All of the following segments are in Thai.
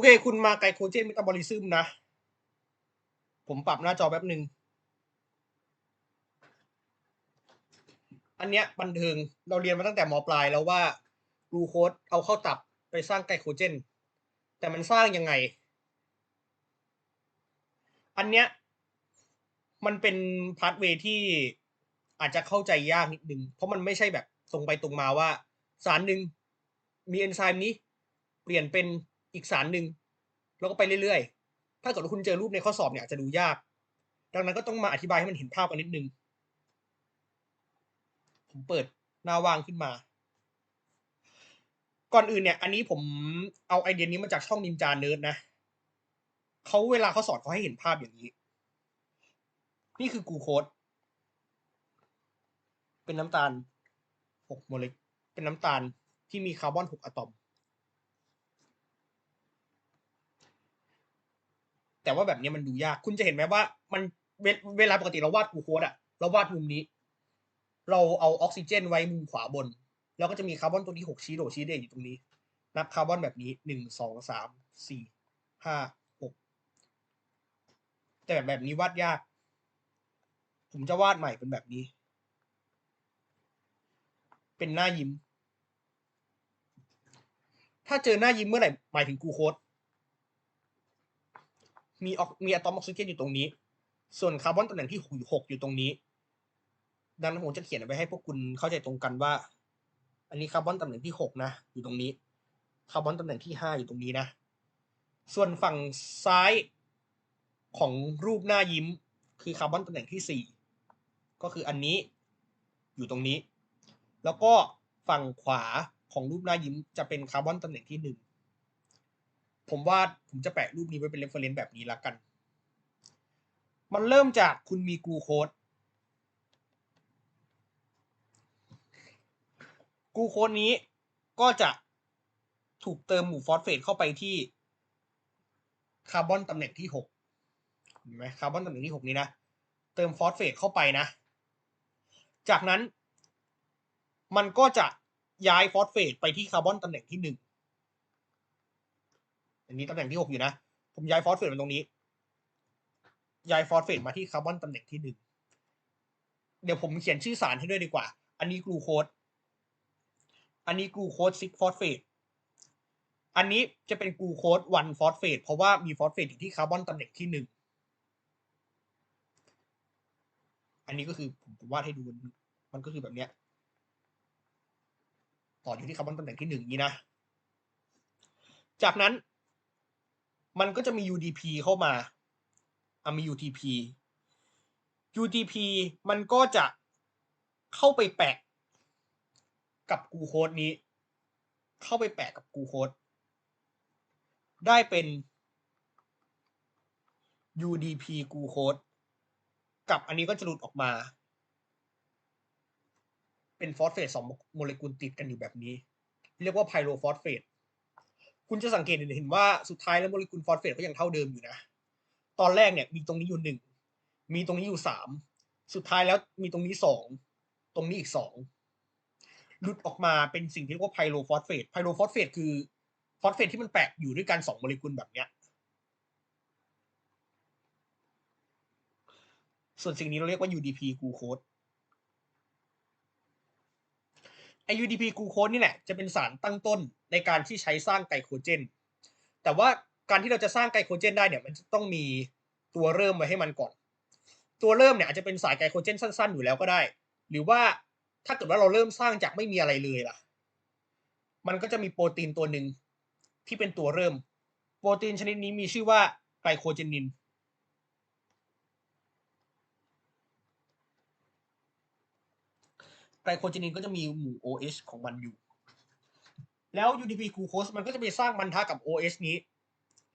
อเค คุณมาไกลโคเจนเมตาบอลิซึมนะ ผมปรับหน้าจอแป๊บหนึ่ง อันเนี้ยบันเทิงเราเรียนมาตั้งแต่มปลายแล้วว่ากลูโคสเอาเข้าตับไปสร้างไกลโคเจน แต่มันสร้างยังไง อันเนี้ยมันเป็นพาสเวย์ที่อาจจะเข้าใจยากนิดนึง เพราะมันไม่ใช่แบบตรงไปตรงมาว่า สารหนึ่งมีเอนไซม์นี้ เปลี่ยนเป็น อีกสารหนึ่งแล้วก็ไปเรื่อยๆ ถ้าเกิดว่าคุณเจอรูปในข้อสอบเนี่ยอาจจะดูยาก ดังนั้นก็ต้องมาอธิบายให้มันเห็นภาพกันนิดนึง ผมเปิดหน้าว่างขึ้นมา ก่อนอื่นเนี่ย อันนี้ผมเอาไอเดียนี้มาจากช่องนินจาเนิร์ดนะ เขาเวลาเขาสอนเขาให้เห็นภาพอย่างนี้ นี่คือกูโคดเป็นน้ำตาลหกโมเลกุล เป็นน้ำตาลที่มีคาร์บอนหกอะตอม แต่ว่าแบบนี้มันดูยาก คุณจะเห็นไหมว่า มันเวลาปกติเราวาดกูโคดอะเราวาดมุมนี้ เราเอาออกซิเจนไว้มุมขวาบน แล้วก็จะมีคาร์บอนตัวที่หกชี้โดชี้เด่นอยู่ตรงนี้ นับคาร์บอนแบบนี้หนึ่งสองสามสี่ห้าหกแต่แบบแบบนี้วาดยาก ผมจะวาดใหม่เป็นแบบนี้ เป็นหน้ายิ้ม ถ้าเจอหน้ายิ้มเมื่อไหร่หมายถึงกูโคด มีออกมีอะตอมออกซิเจนอยู่ตรงนี้ ส่วนคาร์บอนตำแหน่งที่หกอยู่ตรงนี้ ดังนั้นผมจะเขียนไว้ให้พวกคุณเข้าใจตรงกันว่า อันนี้คาร์บอนตำแหน่งที่หกนะ อยู่ตรงนี้ คาร์บอนตำแหน่งที่ห้าอยู่ตรงนี้นะ ส่วนฝั่งซ้ายของรูปหน้ายิ้ม คือคาร์บอนตำแหน่งที่สี่ก็คืออันนี้อยู่ตรงนี้ แล้วก็ฝั่งขวาของรูปหน้ายิ้มจะเป็นคาร์บอนตำแหน่งที่หนึ่ง ผมว่าผมจะแปะรูปนี้ไว้เป็นเรฟเฟรนซ์แบบนี้ละกัน มันเริ่มจากคุณมีกูโคสกลูโคสนี้ก็จะถูกเติมหมู่ฟอสเฟตเข้าไปที่คาร์บอนตำแหน่งที่หกเห็นไหมคาร์บอนตำแหน่งที่หกนี้นะ เติมฟอสเฟตเข้าไปนะ จากนั้น มันก็จะย้ายฟอสเฟตไปที่คาร์บอนตำแหน่งที่หนึ่ง อันนี้ตำแหน่งที่หกอยู่นะ ผมย้ายฟอสเฟตมาตรงนี้ ย้ายฟอสเฟตมาที่คาร์บอนตำแหน่งที่หนึ่ง เดี๋ยวผมเขียนชื่อสารให้ด้วยดีกว่า อันนี้กลูโคส อันนี้กลูโคสซิกฟอสเฟต อันนี้จะเป็นกลูโคสวันฟอสเฟตเพราะว่ามีฟอสเฟตอยู่ที่คาร์บอนตำแหน่งที่หนึ่ง อันนี้ก็คือผมวาดให้ดูมันก็คือแบบเนี้ยต่ออยู่ที่คาร์บอนตำแหน่งที่หนึ่งนี้นะ จากนั้น มันก็จะมี UDP เข้ามาอะมี UTP UTP มันก็จะเข้าไปแปะกับกูโคดนี้ เข้าไปแปะกับกูโคดได้เป็น UDP กูโคดกับอันนี้ก็จะหลุดออกมา เป็นฟอสเฟตสองโมเลกุลติดกันอยู่แบบนี้ เรียกว่าไพโรฟอสเฟต คุณจะสังเกตเห็นว่าสุดท้ายแล้วโมเลกุลฟอสเฟตก็ยังเท่าเดิมอยู่นะ ตอนแรกเนี่ยมีตรงนี้อยู่หนึ่งมีตรงนี้อยู่สามสุดท้ายแล้วมีตรงนี้สองตรงนี้อีกสองหลุดออกมาเป็นสิ่งที่เรียกว่าไพโรฟอสเฟตไพโรฟอสเฟตคือฟอสเฟตที่มันแปะอยู่ด้วยกันสองโมเลกุลแบบเนี้ยส่วนสิ่งนี้เราเรียกว่า UDP กูโคด ไอ UDP กูโคดนี่แหละจะเป็นสารตั้งต้นในการที่ใช้สร้างไกลโคเจน แต่ว่าการที่เราจะสร้างไกลโคเจนได้เนี่ยมันจะต้องมีตัวเริ่มไว้ให้มันก่อน ตัวเริ่มเนี่ยอาจจะเป็นสายไกลโคเจนสั้น ๆ อยู่แล้วก็ได้ หรือว่าถ้าเกิดว่าเราเริ่มสร้างจากไม่มีอะไรเลยล่ะ มันก็จะมีโปรตีนตัวหนึ่งที่เป็นตัวเริ่ม โปรตีนชนิดนี้มีชื่อว่าไกลโคเจนิน ไก ลโคเจนินก็จะมีหมู่ OH ของมันอยู่ แล้ว UDP กูโคสมันก็จะไปสร้างพันธะกับ OH นี้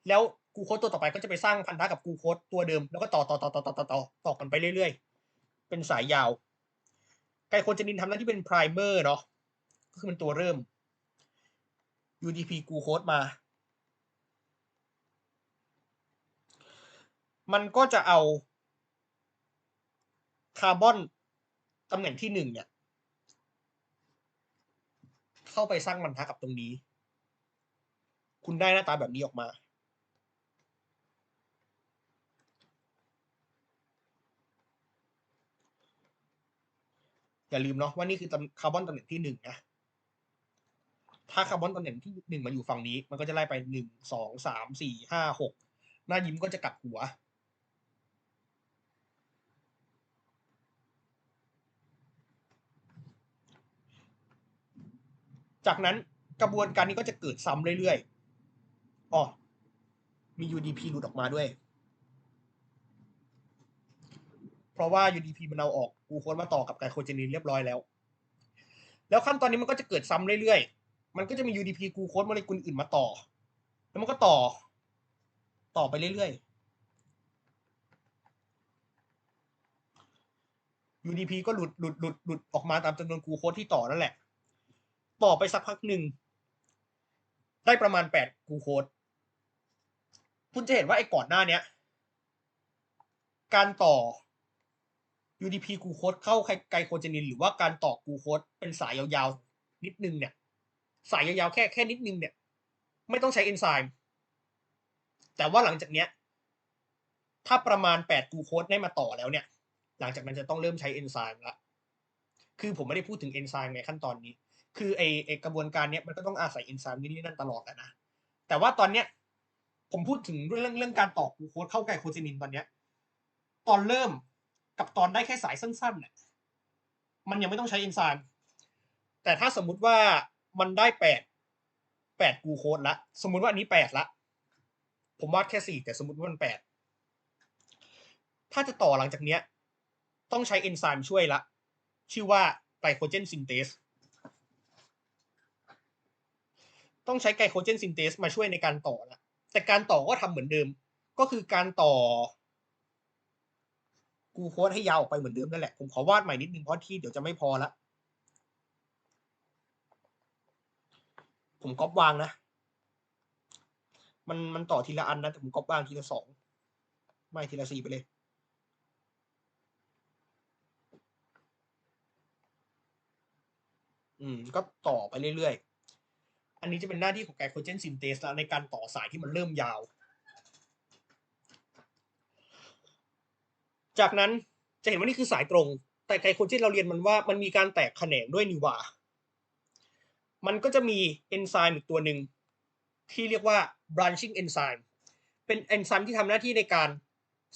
แล้วกูโคสตัวต่อไปก็จะไปสร้างพันธะกับกูโคสตัวเดิม แล้วก็ต่อต่อต่อต่อต่อต่อต่อต่อกันไปเรื่อยๆ เป็นสายยาว ไกลโคเจนินทำหน้าที่เป็นไพรเมอร์เนาะ ก็คือเป็นตัวเริ่ม UDP กูโคสมา มันก็จะเอาคาร์บอนตำแหน่งที่หนึ่งเนี่ย เข้าไปสร้างมันทักกับตรงนี้ คุณได้หน้าตาแบบนี้ออกมา อย่าลืมเนาะว่านี่คือคาร์บอนตำแหน่งที่หนึ่งนะถ้าคาร์บอนตำแหน่งที่หนึ่งมาอยู่ฝั่งนี้ มันก็จะไล่ไปหนึ่งสองสามสี่ห้าหกหน้ายิ้มก็จะกลับหัว จากนั้นกระบวนการนี้ก็จะเกิดซ้ำเรื่อยๆอ๋อมี UDP หลุดออกมาด้วย เพราะว่า UDP มันเอาออกกูโค้ดมาต่อกับไกลโคเจนินเรียบร้อยแล้ว แล้วขั้นตอนนี้มันก็จะเกิดซ้ำเรื่อยๆ มันก็จะมี UDP กูโค้ดโมเลกุลอื่นมาต่อ แล้วมันก็ต่อ ต่อไปเรื่อยๆ UDP ก็หลุดหลุดหลุดหลุดออกมาตามจำนวนกูโค้ดที่ต่อนั่นแหละ ต่อไปสักพักหนึ่ง ได้ประมาณแปดกูโคดคุณจะเห็นว่าไอ้ก่อนหน้าเนี้ย การต่อ UDP กูโคดเข้าไกลโคเจนิน หรือว่าการต่อกูโคดเป็นสายยาวๆ นิดนึงเนี่ย สายยาวๆ แค่แค่นิดนึงเนี่ย ไม่ต้องใช้เอนไซม์แต่ว่าหลังจากเนี้ย ถ้าประมาณแปดกูโคดได้มาต่อแล้วเนี่ย หลังจากนั้นจะต้องเริ่มใช้เอนไซม์ละคือผมไม่ได้พูดถึงเอนไซม์ในขั้นตอนนี้ คือไอไอกระบวนการเนี้ยมันก็ต้องอาศัยเอนไซม์นี่นั่นตลอดอะนะ แต่ว่าตอนเนี้ยผมพูดถึงเรื่องเรื่องการต่อกูโค้ดเข้าไกลโคเจนินตอนเนี้ย ตอนเริ่มกับตอนได้แค่สายสั้นๆเนี่ยมันยังไม่ต้องใช้เอนไซม์แต่ถ้าสมมุติว่ามันได้แปดแปดกูโค้ดละ สมมุติว่าอันนี้แปดละ ผมวาดแค่สี่แต่สมมติว่ามันแปดถ้าจะต่อหลังจากเนี้ย ต้องใช้เอนไซม์ช่วยละ ชื่อว่าไกลโคเจนซินเทส ต้องใช้ไกลโคเจนซินเทสมาช่วยในการต่อละแต่การต่อก็ทำเหมือนเดิม ก็คือการต่อ กูโค้ดให้ยาวออกไปเหมือนเดิมนั่นแหละ ผมขอวาดใหม่นิดนึงเพราะที่เดี๋ยวจะไม่พอละผมก๊อปวางนะ มันมันต่อทีละอันนะแต่ผมก๊อปวางทีละสองไม่ทีละสี่ไปเลยอืมก็ต่อไปเรื่อยๆ อันนี้จะเป็นหน้าที่ของไกลโคเจนซินเทสแล้วในการต่อสายที่มันเริ่มยาว จากนั้นจะเห็นว่านี่คือสายตรง แต่ไกลโคเจนเราเรียนมันว่ามันมีการแตกแขนงด้วยนี่หว่ามันก็จะมีเอนไซม์อีกตัวหนึ่งที่เรียกว่า branching enzyme เป็นเอนไซม์ที่ทำหน้าที่ในการ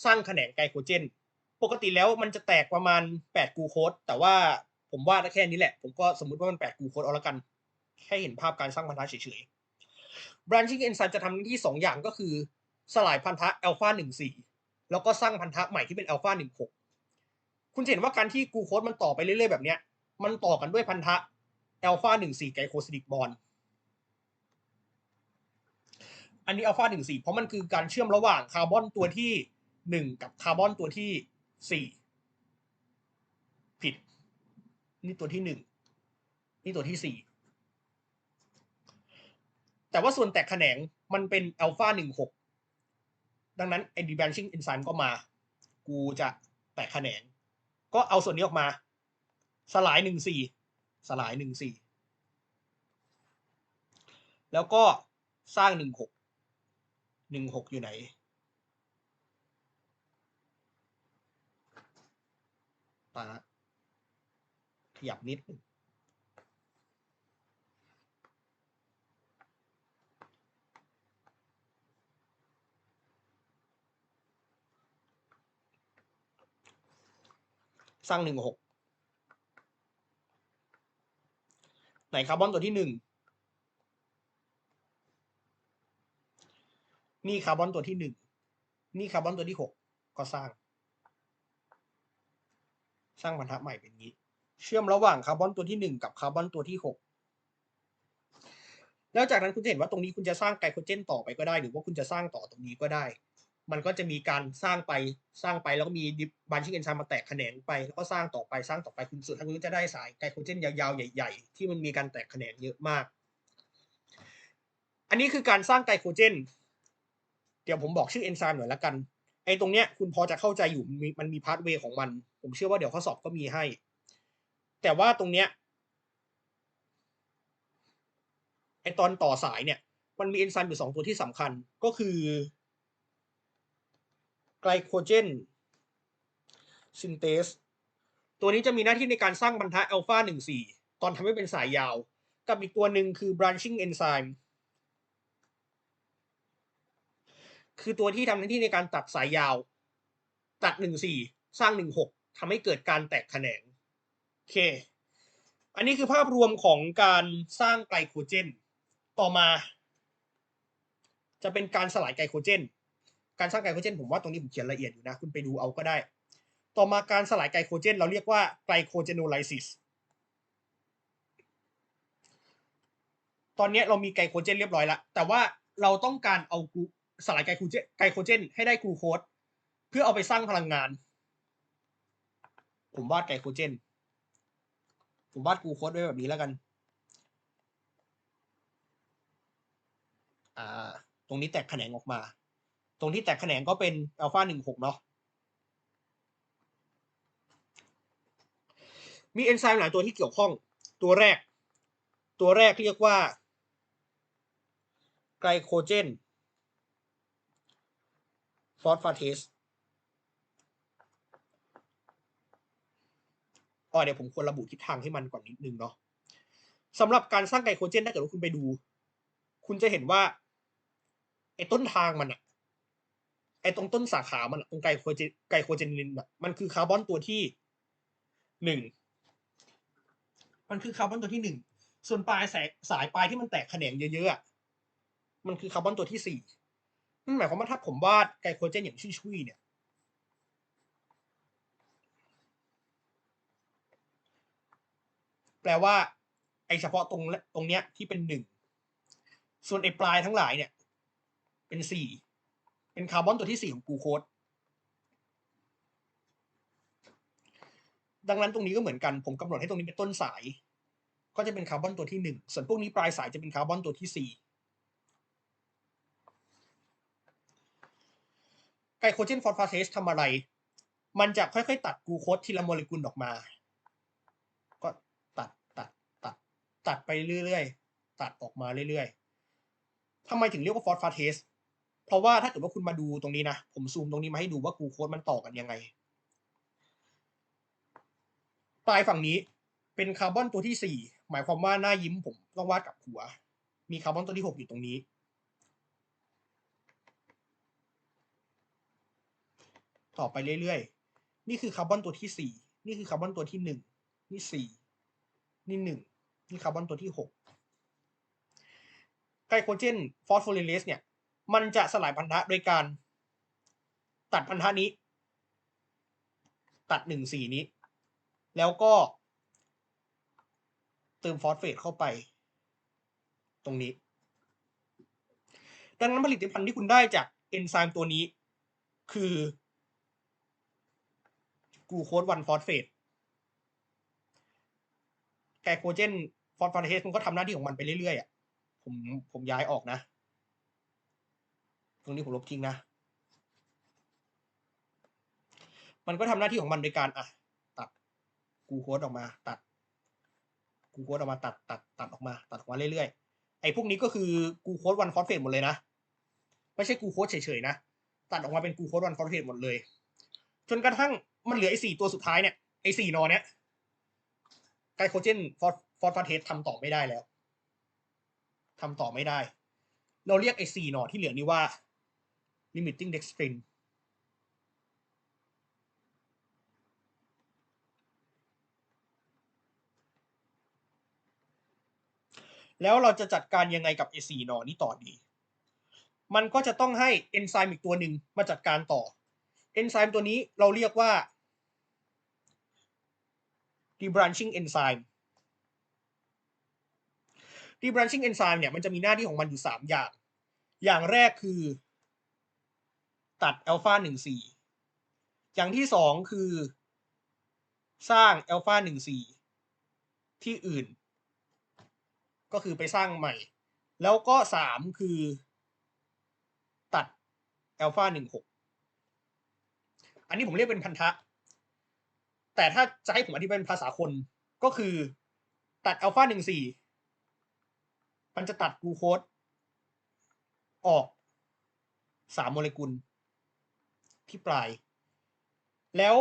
สร้างแขนงไกลโคเจน ปกติแล้วมันจะแตกประมาณ 8 กูโคดแต่ว่าผมว่าแค่นี้แหละ ผมก็สมมติว่ามัน 8 กูโคดเอาละกัน แค่เห็นภาพการสร้างพันธะเฉยๆ branching enzyme จะทำหน้าที่สองอย่างก็คือ สลายพันธะอัลฟา14แล้วก็สร้างพันธะใหม่ที่เป็นอัลฟา16คุณเห็นว่าการที่กูโคดมันต่อไปเรื่อยๆแบบเนี้ย มันต่อกันด้วยพันธะอัลฟา14ไกลโคซิลิกบอนอันนี้อัลฟา14เพราะมันคือการเชื่อมระหว่างคาร์บอนตัวที่ 1 กับคาร์บอนตัวที่ 4 ผิด นี่ตัวที่ 1 นี่ตัวที่ 4 แต่ว่าส่วนแตกแขนงมันเป็นอัลฟา16ดังนั้นไอ้ดีแบนชิ่งเอนไซม์ก็มา กูจะแตกแขนง ก็เอาส่วนนี้ออกมา สลาย14สลายหนึ่งสี่แล้วก็สร้างหนึ่งหกหนึ่งหกอยู่ไหนตาขยับนิดนึง สร้างหนึ่งหกไหนคาร์บอนตัวที่หนึ่งนี่คาร์บอนตัวที่หนึ่งนี่คาร์บอนตัวที่หกก็สร้าง สร้างพันธะใหม่เป็นนี้ เชื่อมระหว่างคาร์บอนตัวที่หนึ่งกับคาร์บอนตัวที่หกแล้วจากนั้นคุณจะเห็นว่าตรงนี้คุณจะสร้างไกลโคเจนต่อไปก็ได้ หรือว่าคุณจะสร้างต่อตรงนี้ก็ได้ มันก็จะมีการสร้างไปสร้างไปแล้วก็มีบันชิ่งเอนไซม์มาแตกแขนงไปแล้วก็สร้างต่อไปสร้างต่อไปคุณสุดท้ายคุณก็จะได้สายไกลโคเจนยาวๆ ใหญ่ๆ ที่มันมีการแตกแขนงเยอะมาก อันนี้คือการสร้างไกลโคเจน เดี๋ยวผมบอกชื่อเอนไซม์หน่อยละกัน ไอ้ตรงเนี้ยคุณพอจะเข้าใจอยู่มันมีมันมีพาสเวย์ของมัน ผมเชื่อว่าเดี๋ยวข้อสอบก็มีให้ แต่ว่าตรงเนี้ยไอตอนต่อสายเนี่ย มันมีเอนไซม์อยู่สองตัวที่สำคัญก็คือ ลโคเจนซินเทสตัวนี้จะมีหน้าที่ในการสร้างพันธะอัลฟาหนึ่งสี่ตอนทำให้เป็นสายยาว กับอีกตัวหนึ่งคือ branching enzyme คือตัวที่ทำหน้าที่ในการตัดสายยาว ตัดหนึ่งสี่สร้างหนึ่งหกทำให้เกิดการแตกแขนงโอเค อันนี้คือภาพรวมของการสร้างไกลโคเจน ต่อมา จะเป็นการสลายไกลโคเจน การสร้างไกลโคเจนผมว่าตรงนี้ผมเขียนละเอียดอยู่นะ คุณไปดูเอาก็ได้ ต่อมาการสลายไกลโคเจน เราเรียกว่าไกลโคเจโนไลซิสตอนนี้เรามีไกลโคเจนเรียบร้อยแล้วแต่ว่าเราต้องการเอากลูสลายไกลโคเจนไกลโคเจนให้ได้กลูโคสเพื่อเอาไปสร้างพลังงาน ผมวาดไกลโคเจน ผมวาดกลูโคสไว้แบบนี้แล้วกัน อ่า ตรงนี้แตกแขนงออกมา ตรงที่แตกแขนงก็เป็นอัลฟาหนึ่งหกเนาะมีเอนไซม์หลายตัวที่เกี่ยวข้องตัวแรก ตัวแรกเรียกว่าไกลโคเจนฟอสฟาเทสอ๋อเดี๋ยวผมควรระบุทิศทางให้มันก่อนนิดนึงเนาะสำหรับการสร้างไกลโคเจนถ้าเกิดว่าคุณไปดู คุณจะเห็นว่าไอ้ต้นทางมันอะ อ้ตรงต้นสาขามันตรงไกลโคเจนไกลโคเจนินอะมันคือคาร์บอนตัวที่หนึ่งมันคือคาร์บอนตัวที่หนึ่งส่วนปลายสายสายปลายที่มันแตกแขนงเยอะๆอะมันคือคาร์บอนตัวที่สี่นั่นหมายความว่าถ้าผมวาดไกลโคเจนอย่างชุยๆเนี่ยแปลว่า ไอเฉพาะตรงตรงเนี้ยที่เป็นหนึ่งส่วนไอปลายทั้งหลายเนี่ย เป็นสี่ เป็นคาร์บอนตัวที่สี่ของกูโคสดังนั้นตรงนี้ก็เหมือนกันผมกำหนดให้ตรงนี้เป็นต้นสาย ก็จะเป็นคาร์บอนตัวที่หนึ่งส่วนพวกนี้ปลายสายจะเป็นคาร์บอนตัวที่สี่ไกลโคเจนฟอสฟาเทสทำอะไร มันจะค่อยๆ ตัดกูโคสทีละโมเลกุลออกมา ก็ตัดตัดตัด ตัดไปเรื่อยๆ ตัดออกมาเรื่อยๆทำไมถึงเรียกว่าฟอสฟาเทส เพราะว่าถ้าเกิดว่าคุณมาดูตรงนี้นะ ผมซูมตรงนี้มาให้ดูว่ากูโคสมันต่อกันยังไง ปลายฝั่งนี้เป็นคาร์บอนตัวที่สี่หมายความว่าหน้ายิ้มผมต้องวาดกับหัว มีคาร์บอนตัวที่หกอยู่ตรงนี้ ต่อไปเรื่อยๆ นี่คือคาร์บอนตัวที่สี่นี่คือคาร์บอนตัวที่หนึ่งนี่สี่นี่หนึ่งนี่คาร์บอนตัวที่หกไกลโคเจนฟอสโฟลิเลสเนี่ย มันจะสลายพันธะโดยการ ตัดพันธะนี้ ตัดหนึ่งสี่นี้ แล้วก็ เติมฟอสเฟตเข้าไป ตรงนี้ ดังนั้นผลิตภัณฑ์ที่คุณได้จากเอนไซม์ตัวนี้ คือกลูโคสวันฟอสเฟตไกลโคเจนฟอสฟาเทสมันก็ทำหน้าที่ของมันไปเรื่อยๆอะผมผมย้ายออกนะ ตรงนี้ผมลบทิ้งนะ มันก็ทำหน้าที่ของมันโดยการอะตัดกูโคสออกมา ตัดกูโคสออกมาตัดตัดตัดออกมา ตัดออกมาเรื่อยๆไอ้พวกนี้ก็คือกูโคสวันฟอสเฟตหมดเลยนะไม่ใช่กูโคสเฉยๆนะตัดออกมาเป็นกูโคสวันฟอสเฟตหมดเลย จนกระทั่งมันเหลือไอ้สี่ตัวสุดท้ายเนี่ยไอ้สี่นอเนี้ยไกลโคเจนฟอสฟอสฟาเทสทำต่อไม่ได้แล้วทำต่อไม่ได้ เราเรียกไอ้สี่นอที่เหลือนี้ว่า limiting dextrin แล้วเราจะจัดการยังไงกับไอ้สี่นอนี้ต่อดี มันก็จะต้องให้เอนไซม์อีกตัวหนึ่งมาจัดการต่อ เอนไซม์ตัวนี้เราเรียกว่า debranching enzyme debranching enzyme เนี่ยมันจะมีหน้าที่ของมันอยู่สามอย่าง อย่างแรกคือ ตัดอัลฟาหนึ่งสี่อย่างที่สองคือ สร้างอัลฟาหนึ่งสี่ที่อื่น ก็คือไปสร้างใหม่ แล้วก็สามคือ ตัดอัลฟาหนึ่งหกอันนี้ผมเรียกเป็นพันธะ แต่ถ้าจะให้ผมอธิบายเป็นภาษาคนก็คือ ตัดอัลฟาหนึ่งสี่มันจะตัดกลูโคสออกสามโมเลกุล ที่ปลาย แล้ว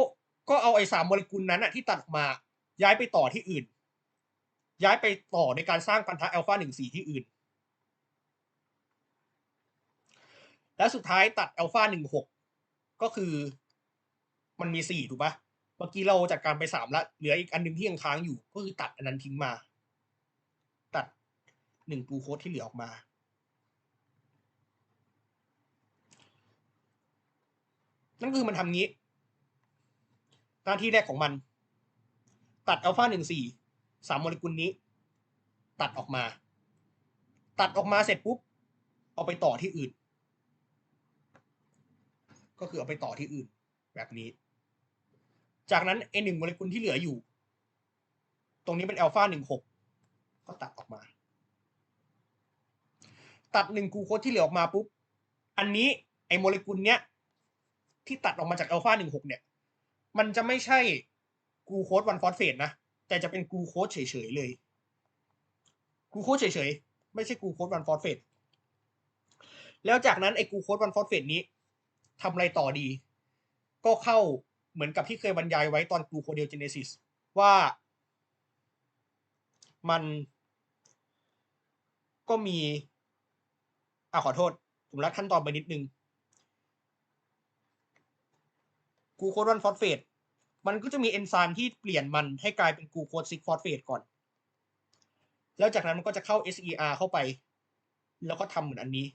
ก็เอาไอ้สามโมเลกุลนั้นอะที่ตัดออกมา ย้ายไปต่อที่อื่น ย้ายไปต่อในการสร้างพันธะอัลฟาหนึ่งสี่ที่อื่น และสุดท้ายตัดอัลฟาหนึ่งหกก็คือมันมีสี่ถูกปะเมื่อกี้เราจัดการไปสามละเหลืออีกอันหนึ่งที่ยังค้างอยู่ ก็คือตัดอันนั้นทิ้งมา ตัดหนึ่งกลูโคสที่เหลือออกมา นั่นคือมันทำงี้ หน้าที่แรกของมัน ตัดอัลฟาหนึ่งสี่สามโมเลกุลนี้ ตัดออกมา ตัดออกมาเสร็จปุ๊บ เอาไปต่อที่อื่น ก็คือเอาไปต่อที่อื่น แบบนี้ จากนั้นไอหนึ่งโมเลกุลที่เหลืออยู่ ตรงนี้เป็นอัลฟาหนึ่งหกก็ตัดออกมา ตัดหนึ่งกูโคสที่เหลือออกมาปุ๊บ อันนี้ไอโมเลกุลเนี้ย ที่ตัดออกมาจากอัลฟาหนึ่งหกเนี่ย มันจะไม่ใช่กูโคสวันฟอสเฟตนะ แต่จะเป็นกูโคสเฉยๆเลย กูโคสเฉยๆ ไม่ใช่กูโคสวันฟอสเฟตแล้วจากนั้นไอ้กูโคสวันฟอสเฟตนี้ทำอะไรต่อดี ก็เข้าเหมือนกับที่เคยบรรยายไว้ตอนกูโคเดลเจเนซิสว่ามันก็มีอะขอโทษ ผมลัดขั้นตอนไปนิดนึง กูโคสวันฟอสเฟตมันก็จะมีเอนไซม์ที่เปลี่ยนมันให้กลายเป็นกูโคสซิกฟอสเฟตก่อน แล้วจากนั้นมันก็จะเข้า SER เข้าไป แล้วก็ทำเหมือนอันนี้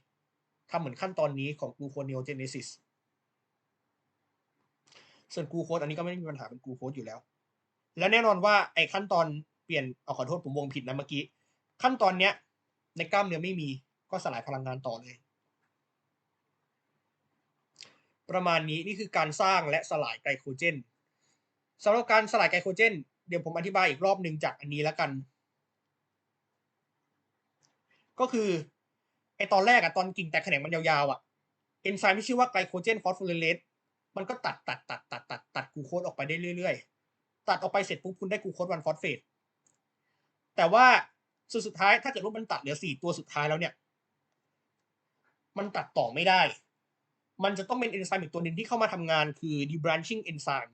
ทำเหมือนขั้นตอนนี้ของกูโคเนโอเจเนซิสส่วนกูโคสอันนี้ก็ไม่ได้มีปัญหาเป็นกูโคสอยู่แล้ว และแน่นอนว่าไอ้ขั้นตอนเปลี่ยนเอาขอโทษผมวงผิดนะเมื่อกี้ ขั้นตอนเนี้ยในกล้ามเนื้อไม่มีก็สลายพลังงานต่อเลย ประมาณนี้นี่คือการสร้างและสลายไกลโคเจนสำหรับการสลายไกลโคเจน เดี๋ยวผมอธิบายอีกรอบหนึ่งจากอันนี้แล้วกัน ก็คือไอตอนแรกอะตอนกิ่งแตกแขนงมันยาวๆอะเอนไซม์ที่ชื่อว่าไกลโคเจนฟอสโฟลิเลสมันก็ตัดตัดตัดตัดตัดตัดกูโคสออกไปได้เรื่อยๆ ตัดออกไปเสร็จปุ๊บคุณได้กูโคสวันฟอสเฟตแต่ว่าสุดสุดท้ายถ้าเกิดว่ามันตัดเหลือสี่ตัวสุดท้ายแล้วเนี่ย มันตัดต่อไม่ได้ มันจะต้องเป็นเอนไซม์อีกตัวหนึ่งที่เข้ามาทำงานคือ debranching enzyme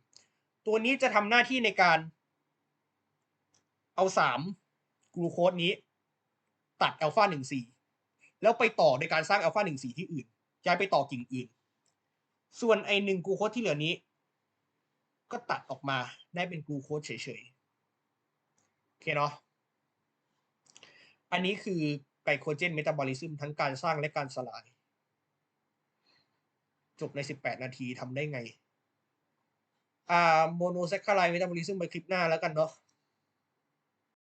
ตัวนี้จะทำหน้าที่ในการเอาสามกลูโคสนี้ ตัดอัลฟาหนึ่งสี่แล้วไปต่อในการสร้างอัลฟาหนึ่งสี่ที่อื่น ย้ายไปต่อกิ่งอื่น ส่วนไอหนึ่งกลูโคสที่เหลือนี้ ก็ตัดออกมาได้เป็นกลูโคสเฉยๆ โอเคเนาะ อันนี้คือไกลโคเจนเมตาบอลิซึมทั้งการสร้างและการสลาย จบใน 18 นาทีทำได้ไง อ่าโมโนแซคคารายเมตาบอลิซึมไปคลิปหน้าแล้วกันเนาะ